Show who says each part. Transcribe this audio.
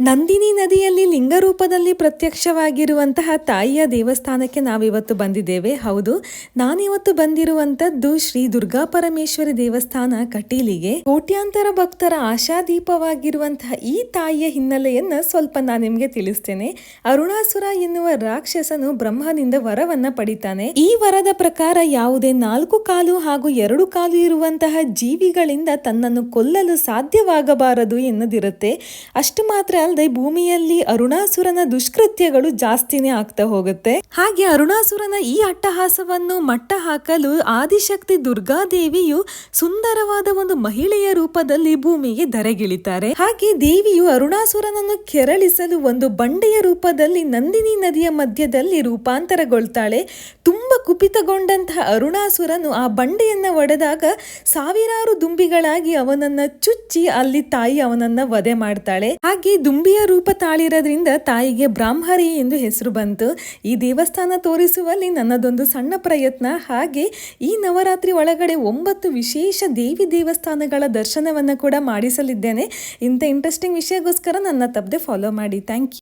Speaker 1: ನಂದಿನಿ ನದಿಯಲ್ಲಿ ಲಿಂಗರೂಪದಲ್ಲಿ ಪ್ರತ್ಯಕ್ಷವಾಗಿರುವಂತಹ ತಾಯಿಯ ದೇವಸ್ಥಾನಕ್ಕೆ ನಾವಿವತ್ತು ಬಂದಿದ್ದೇವೆ. ಹೌದು, ನಾನಿವತ್ತು ಬಂದಿರುವಂತದ್ದು ಶ್ರೀ ದುರ್ಗಾ ಪರಮೇಶ್ವರಿ ದೇವಸ್ಥಾನ ಕಟೀಲಿಗೆ. ಕೋಟ್ಯಾಂತರ ಭಕ್ತರ ಆಶಾದೀಪವಾಗಿರುವಂತಹ ಈ ತಾಯಿಯ ಹಿನ್ನೆಲೆಯನ್ನ ಸ್ವಲ್ಪ ನಾನು ನಿಮ್ಗೆ ತಿಳಿಸ್ತೇನೆ. ಅರುಣಾಸುರ ಎನ್ನುವ ರಾಕ್ಷಸನು ಬ್ರಹ್ಮನಿಂದ ವರವನ್ನ ಪಡಿತಾನೆ. ಈ ವರದ ಪ್ರಕಾರ ಯಾವುದೇ ನಾಲ್ಕು ಕಾಲು ಹಾಗೂ ಎರಡು ಕಾಲು ಇರುವಂತಹ ಜೀವಿಗಳಿಂದ ತನ್ನನ್ನು ಕೊಲ್ಲಲು ಸಾಧ್ಯವಾಗಬಾರದು ಎನ್ನದಿರುತ್ತೆ. ಅಷ್ಟು ಮಾತ್ರ ಅಲ್ಲದೆ ಭೂಮಿಯಲ್ಲಿ ಅರುಣಾಸುರನ ದುಷ್ಕೃತ್ಯಗಳು ಜಾಸ್ತಿನೇ ಆಗ್ತಾ ಹೋಗುತ್ತೆ. ಹಾಗೆ ಅರುಣಾಸುರನ ಈ ಅಟ್ಟಹಾಸವನ್ನು ಮಟ್ಟ ಹಾಕಲು ಆದಿಶಕ್ತಿ ದುರ್ಗಾದೇವಿಯು ಸುಂದರವಾದ ಒಂದು ಮಹಿಳೆಯ ರೂಪದಲ್ಲಿ ಭೂಮಿಗೆ ಧರೆಗಿಳಿತಾರೆ. ಹಾಗೆ ದೇವಿಯು ಅರುಣಾಸುರನನ್ನು ಕೆರಳಿಸಲು ಒಂದು ಬಂಡೆಯ ರೂಪದಲ್ಲಿ ನಂದಿನಿ ನದಿಯ ಮಧ್ಯದಲ್ಲಿ ರೂಪಾಂತರಗೊಳ್ತಾಳೆ. ತುಂಬಾ ಕುಪಿತಗೊಂಡಂತಹ ಅರುಣಾಸುರನು ಆ ಬಂಡೆಯನ್ನ ಒಡೆದಾಗ ಸಾವಿರಾರು ದುಂಬಿಗಳಾಗಿ ಅವನನ್ನ ಚುಚ್ಚಿ ಅಲ್ಲಿ ತಾಯಿ ಅವನನ್ನ ವಧೆ ಮಾಡ್ತಾಳೆ. ಹಾಗೆ ದುಂಬಿಯ ರೂಪ ತಾಳಿರೋದ್ರಿಂದ ತಾಯಿಗೆ ಬ್ರಾಹ್ಮರಿ ಎಂದು ಹೆಸರು ಬಂತು. ಈ ದೇವಸ್ಥಾನ ತೋರಿಸುವಲ್ಲಿ ನನ್ನದೊಂದು ಸಣ್ಣ ಪ್ರಯತ್ನ. ಹಾಗೆ ಈ ನವರಾತ್ರಿ ಒಳಗಡೆ ಒಂಬತ್ತು ವಿಶೇಷ ದೇವಿ ದೇವಸ್ಥಾನಗಳ ದರ್ಶನವನ್ನು ಕೂಡ ಮಾಡಿಸಲಿದ್ದೇನೆ. ಇಂಥ ಇಂಟ್ರೆಸ್ಟಿಂಗ್ ವಿಷಯಗೋಸ್ಕರ ನನ್ನ ತಪ್ಪದೆ ಫಾಲೋ ಮಾಡಿ. Thank you